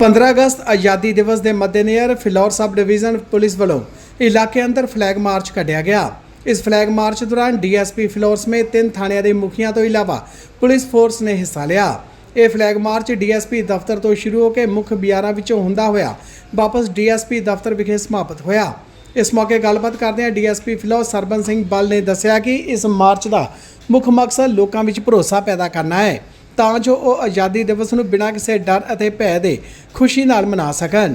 15 ਅਗਸਤ ਆਜ਼ਾਦੀ ਦਿਵਸ ਦੇ ਮੱਦੇਨਜ਼ਰ ਫਿਲੌਰ ਸਬ ਡਿਵੀਜ਼ਨ ਪੁਲਿਸ ਵੱਲੋਂ ਇਲਾਕੇ ਅੰਦਰ ਫਲੈਗ ਮਾਰਚ ਕੱਢਿਆ ਗਿਆ। ਇਸ ਫਲੈਗ ਮਾਰਚ ਦੌਰਾਨ ਡੀਐਸਪੀ ਫਿਲੌਰ ਸਮੇਤ ਤਿੰਨ ਥਾਣਿਆਂ ਦੇ ਮੁਖੀਆਂ ਤੋਂ ਇਲਾਵਾ ਪੁਲਿਸ ਫੋਰਸ ਨੇ ਹਿੱਸਾ ਲਿਆ। ਇਹ ਫਲੈਗ ਮਾਰਚ ਡੀਐਸਪੀ ਦਫ਼ਤਰ ਤੋਂ ਸ਼ੁਰੂ ਹੋ ਕੇ ਮੁੱਖ ਬਿਆਰਾਂ ਵਿੱਚੋਂ ਹੁੰਦਾ ਹੋਇਆ ਵਾਪਸ ਡੀਐਸਪੀ ਦਫ਼ਤਰ ਵਿਖੇ ਸਮਾਪਤ ਹੋਇਆ। ਇਸ ਮੌਕੇ ਗੱਲਬਾਤ ਕਰਦਿਆਂ ਡੀਐਸਪੀ ਫਿਲੌਰ ਸਰਬਨ ਸਿੰਘ ਬਲ ਨੇ ਦੱਸਿਆ ਕਿ ਇਸ ਮਾਰਚ ਦਾ ਮੁੱਖ ਮਕਸਦ ਲੋਕਾਂ ਵਿੱਚ ਭਰੋਸਾ ਪੈਦਾ ਕਰਨਾ ਹੈ। ਤਾਂ ਜੋ ਉਹ ਆਜ਼ਾਦੀ ਦਿਵਸ ਨੂੰ ਬਿਨਾਂ ਕਿਸੇ ਡਰ ਅਤੇ ਭੈ ਦੇ ਖੁਸ਼ੀ ਨਾਲ ਮਨਾ ਸਕਣ।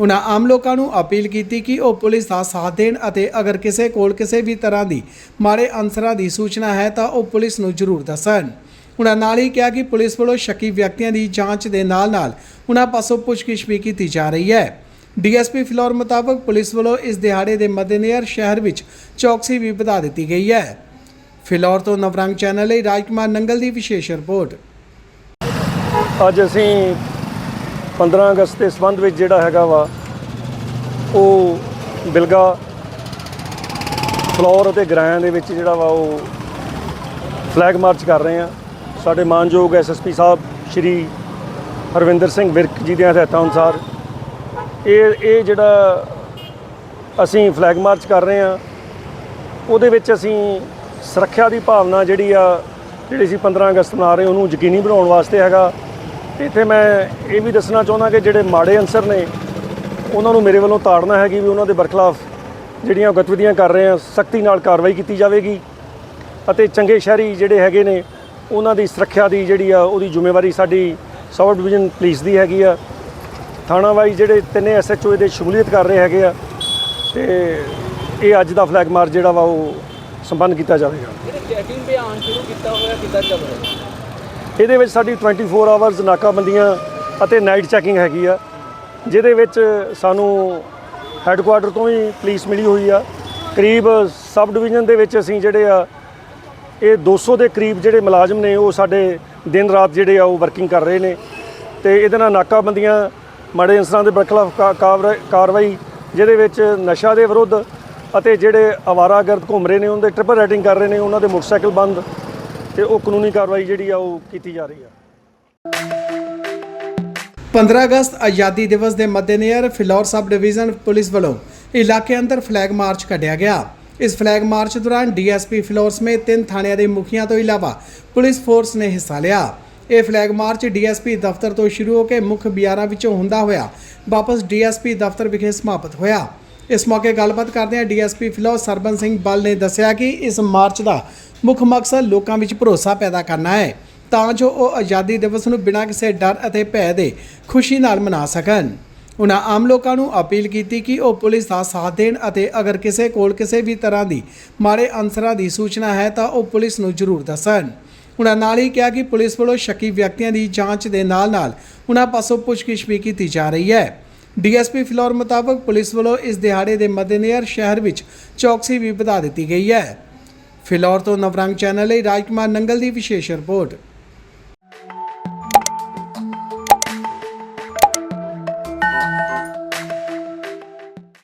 ਉਹਨਾਂ ਆਮ ਲੋਕਾਂ ਨੂੰ ਅਪੀਲ ਕੀਤੀ ਕਿ ਉਹ ਪੁਲਿਸ ਦਾ ਸਾਥ ਦੇਣ ਅਤੇ ਅਗਰ ਕਿਸੇ ਕੋਲ ਕਿਸੇ ਵੀ ਤਰ੍ਹਾਂ ਦੀ ਮਾੜੇ ਅਨਸਰਾਂ ਦੀ ਸੂਚਨਾ ਹੈ ਤਾਂ ਉਹ ਪੁਲਿਸ ਨੂੰ ਜ਼ਰੂਰ ਦੱਸਣ। ਉਹਨਾਂ ਨਾਲ ਹੀ ਕਿਹਾ ਕਿ ਪੁਲਿਸ ਵੱਲੋਂ ਸ਼ੱਕੀ ਵਿਅਕਤੀਆਂ ਦੀ ਜਾਂਚ ਦੇ ਨਾਲ-ਨਾਲ ਉਹਨਾਂ ਪਾਸੋਂ ਪੁੱਛਗਿੱਛ ਵੀ ਕੀਤੀ ਜਾ ਰਹੀ ਹੈ। ਡੀਐਸਪੀ ਫਿਲੌਰ ਮੁਤਾਬਕ ਪੁਲਿਸ ਵੱਲੋਂ ਇਸ ਦਿਹਾੜੇ ਦੇ ਮੱਦੇਨਜ਼ਰ ਸ਼ਹਿਰ ਵਿੱਚ ਚੌਕਸੀ ਵੀ ਵਧਾ ਦਿੱਤੀ ਗਈ ਹੈ। ਫਿਲੌਰ ਤੋਂ ਨਵਰੰਗ ਚੈਨਲ ਲਈ ਰਾਜਕੁਮਾਰ ਨੰਗਲ ਦੀ ਵਿਸ਼ੇਸ਼ ਰਿਪੋਰਟ। ਅੱਜ ਅਸੀਂ 15 ਅਗਸਤ ਦੇ ਸੰਬੰਧ ਵਿੱਚ ਜਿਹੜਾ ਹੈਗਾ ਵਾ, ਉਹ ਬਿਲਗਾ ਫਲੋਰ ਅਤੇ ਗਰਾਇਆਂ ਦੇ ਵਿੱਚ ਜਿਹੜਾ ਵਾ, ਉਹ ਫਲੈਗ ਮਾਰਚ ਕਰ ਰਹੇ ਆ ਸਾਡੇ ਮਾਨਯੋਗ ਐਸਐਸਪੀ ਸਾਹਿਬ ਸ਼੍ਰੀ ਹਰਵਿੰਦਰ ਸਿੰਘ ਵਿਰਕ ਜੀ ਦੀਆਂ ਹਦਾਇਤਾਂ ਅਨੁਸਾਰ ਇਹ ਇਹ ਜਿਹੜਾ ਅਸੀਂ ਫਲੈਗ ਮਾਰਚ ਕਰ ਰਹੇ ਆ ਉਹਦੇ ਵਿੱਚ ਅਸੀਂ ਸੁਰੱਖਿਆ ਦੀ ਭਾਵਨਾ ਜਿਹੜੀ ਆ, ਜਿਹੜੀ ਅਸੀਂ 15 ਅਗਸਤ ਮਨਾ ਰਹੇ ਉਹਨੂੰ ਯਕੀਨੀ ਬਣਾਉਣ ਵਾਸਤੇ ਹੈਗਾ। ਇੱਥੇ ਮੈਂ ਇਹ ਵੀ ਦੱਸਣਾ ਚਾਹੁੰਦਾ ਕਿ ਜਿਹੜੇ ਮਾੜੇ ਅਨਸਰ ਨੇ, ਉਹਨਾਂ ਨੂੰ ਮੇਰੇ ਵੱਲੋਂ ਤਾੜਨਾ ਹੈਗੀ ਵੀ ਉਹਨਾਂ ਦੇ ਬਰਖਲਾਫ ਜਿਹੜੀਆਂ ਗਤੀਵਿਧੀਆਂ ਕਰ ਰਹੇ ਆ ਸਖਤੀ ਨਾਲ ਕਾਰਵਾਈ ਕੀਤੀ ਜਾਵੇਗੀ ਅਤੇ ਚੰਗੇ ਸ਼ਹਿਰੀ ਜਿਹੜੇ ਹੈਗੇ ਨੇ, ਉਹਨਾਂ ਦੀ ਸੁਰੱਖਿਆ ਦੀ ਜਿਹੜੀ ਆ, ਉਹਦੀ ਜ਼ਿੰਮੇਵਾਰੀ ਸਾਡੀ ਸਬ ਡਿਵੀਜ਼ਨ ਪੁਲਿਸ ਦੀ ਹੈਗੀ ਆ। ਥਾਣਾ ਵਾਈ ਜਿਹੜੇ ਤਿੰਨੇ ਐਸਐਚਓ ਦੇ ਸ਼ਮੂਲੀਅਤ ਕਰ ਰਹੇ ਹੈਗੇ ਆ ਤੇ ਇਹ ਅੱਜ ਦਾ ਫਲੈਗ ਮਾਰਚ ਜਿਹੜਾ ਵਾ, ਉਹ ਸੰਪੰਨ ਕੀਤਾ ਜਾਵੇਗਾ। ਜਿਹੜੇ ਚੈਕਿੰਗ ਅਭਿਆਨ ਸ਼ੁਰੂ ਕੀਤਾ ਹੋਇਆ, ਕਿੱਦਾਂ ਚੱਲ ਰਿਹਾ? ਇਹਦੇ ਵਿੱਚ ਸਾਡੀ 24 ਆਵਰਸ ਨਾਕਾਬੰਦੀਆਂ ਅਤੇ ਨਾਈਟ ਚੈਕਿੰਗ ਹੈਗੀ ਆ, ਜਿਹਦੇ ਵਿੱਚ ਸਾਨੂੰ ਹੈੱਡਕੁਆਟਰ ਤੋਂ ਹੀ ਪੁਲਿਸ ਮਿਲੀ ਹੋਈ ਆ। ਕਰੀਬ ਸਬ ਡਿਵੀਜ਼ਨ ਦੇ ਵਿੱਚ ਅਸੀਂ ਜਿਹੜੇ ਆ, ਇਹ 200 ਦੇ ਕਰੀਬ ਜਿਹੜੇ ਮੁਲਾਜ਼ਮ ਨੇ, ਉਹ ਸਾਡੇ ਦਿਨ ਰਾਤ ਜਿਹੜੇ ਆ, ਉਹ ਵਰਕਿੰਗ ਕਰ ਰਹੇ ਨੇ। ਤੇ ਇਹਦੇ ਨਾਲ ਨਾਕਾਬੰਦੀਆਂ ਮਾੜੇ ਅਨਸਰਾਂ ਦੇ ਬਰਖਲਾਫ ਕਾ- ਕਾਰਵਾਈ, ਜਿਹਦੇ ਵਿੱਚ ਨਸ਼ਾ ਦੇ ਵਿਰੁੱਧ ਅਤੇ ਜਿਹੜੇ ਅਵਾਰਾਗਰਦ ਘੁੰਮ ਰਹੇ ਨੇ ਉਹਨਾਂ ਦੇ ਟ੍ਰਿਪਲ ਰਾਈਡਿੰਗ ਕਰ ਰਹੇ ਨੇ, ਉਹਨਾਂ ਦੇ ਮੋਟਰਸਾਈਕਲ ਬੰਦ ਤੇ ਉਹ ਕਾਨੂੰਨੀ ਕਾਰਵਾਈ ਜਿਹੜੀ ਆ ਉਹ ਕੀਤੀ ਜਾ ਰਹੀ ਆ। 15 ਅਗਸਤ ਆਜ਼ਾਦੀ ਦਿਵਸ ਦੇ ਮੱਦੇਨਜ਼ਰ ਫਿਲੌਰ ਸਬ ਡਿਵੀਜ਼ਨ ਪੁਲਿਸ ਵੱਲੋਂ ਇਲਾਕੇ ਅੰਦਰ ਫਲੈਗ ਮਾਰਚ ਕੱਢਿਆ ਗਿਆ। ਇਸ ਫਲੈਗ ਮਾਰਚ ਦੌਰਾਨ ਡੀਐਸਪੀ ਫਿਲੌਰ ਸਮੇਤ ਤਿੰਨ ਥਾਣਿਆਂ ਦੇ ਮੁਖੀਆਂ ਤੋਂ ਇਲਾਵਾ ਪੁਲਿਸ ਫੋਰਸ ਨੇ ਹਿੱਸਾ ਲਿਆ। ਇਹ ਫਲੈਗ ਮਾਰਚ ਡੀਐਸਪੀ ਦਫ਼ਤਰ ਤੋਂ ਸ਼ੁਰੂ ਹੋ ਕੇ ਮੁੱਖ ਬਿਆਰਾਂ ਵਿੱਚੋਂ ਹੁੰਦਾ ਹੋਇਆ ਵਾਪਸ ਡੀਐਸਪੀ ਦਫ਼ਤਰ ਵਿਖੇ ਸਮਾਪਤ ਹੋਇਆ। ਇਸ ਮੌਕੇ ਗੱਲਬਾਤ ਕਰਦਿਆਂ ਡੀਐਸਪੀ ਫਿਲੌਰ ਸਰਬਨ ਸਿੰਘ ਬਲ ਨੇ ਦੱਸਿਆ ਕਿ ਇਸ ਮਾਰਚ ਦਾ ਮੁੱਖ ਮਕਸਦ ਲੋਕਾਂ ਵਿੱਚ ਭਰੋਸਾ ਪੈਦਾ ਕਰਨਾ ਹੈ, ਤਾਂ ਜੋ ਉਹ ਆਜ਼ਾਦੀ ਦਿਵਸ ਨੂੰ ਬਿਨਾਂ ਕਿਸੇ ਡਰ ਅਤੇ ਭੈ ਦੇ ਖੁਸ਼ੀ ਨਾਲ ਮਨਾ ਸਕਣ। ਉਨ੍ਹਾਂ ਆਮ ਲੋਕਾਂ ਨੂੰ ਅਪੀਲ ਕੀਤੀ ਕਿ ਉਹ ਪੁਲਿਸ ਦਾ ਸਾਥ ਦੇਣ ਅਤੇ ਅਗਰ ਕਿਸੇ ਕੋਲ ਕਿਸੇ ਵੀ ਤਰ੍ਹਾਂ ਦੀ ਮਾੜੇ ਅਨਸਰਾਂ ਦੀ ਸੂਚਨਾ ਹੈ, ਤਾਂ ਉਹ ਪੁਲਿਸ ਨੂੰ ਜ਼ਰੂਰ ਦੱਸਣ। ਉਹਨਾਂ ਨਾਲ ਹੀ ਕਿਹਾ ਕਿ ਪੁਲਿਸ ਵੱਲੋਂ ਸ਼ੱਕੀ ਵਿਅਕਤੀਆਂ ਦੀ ਜਾਂਚ ਦੇ ਨਾਲ-ਨਾਲ ਉਹਨਾਂ ਪਾਸੋਂ ਪੁੱਛਗਿੱਛ ਵੀ ਕੀਤੀ ਜਾ ਰਹੀ ਹੈ। ਡੀਐਸਪੀ ਫਿਲੌਰ ਮੁਤਾਬਕ ਪੁਲਿਸ ਵੱਲੋਂ ਇਸ ਦਿਹਾੜੇ ਦੇ ਮੱਦੇਨਜ਼ਰ ਸ਼ਹਿਰ ਵਿੱਚ ਚੌਕਸੀ ਵੀ ਵਧਾ ਦਿੱਤੀ ਗਈ ਹੈ। ਫਿਲੌਰ ਤੋਂ ਨਵਰੰਗ ਚੈਨਲ ਲਈ ਰਾਜਕੁਮਾਰ ਨੰਗਲ ਦੀ ਵਿਸ਼ੇਸ਼ ਰਿਪੋਰਟ।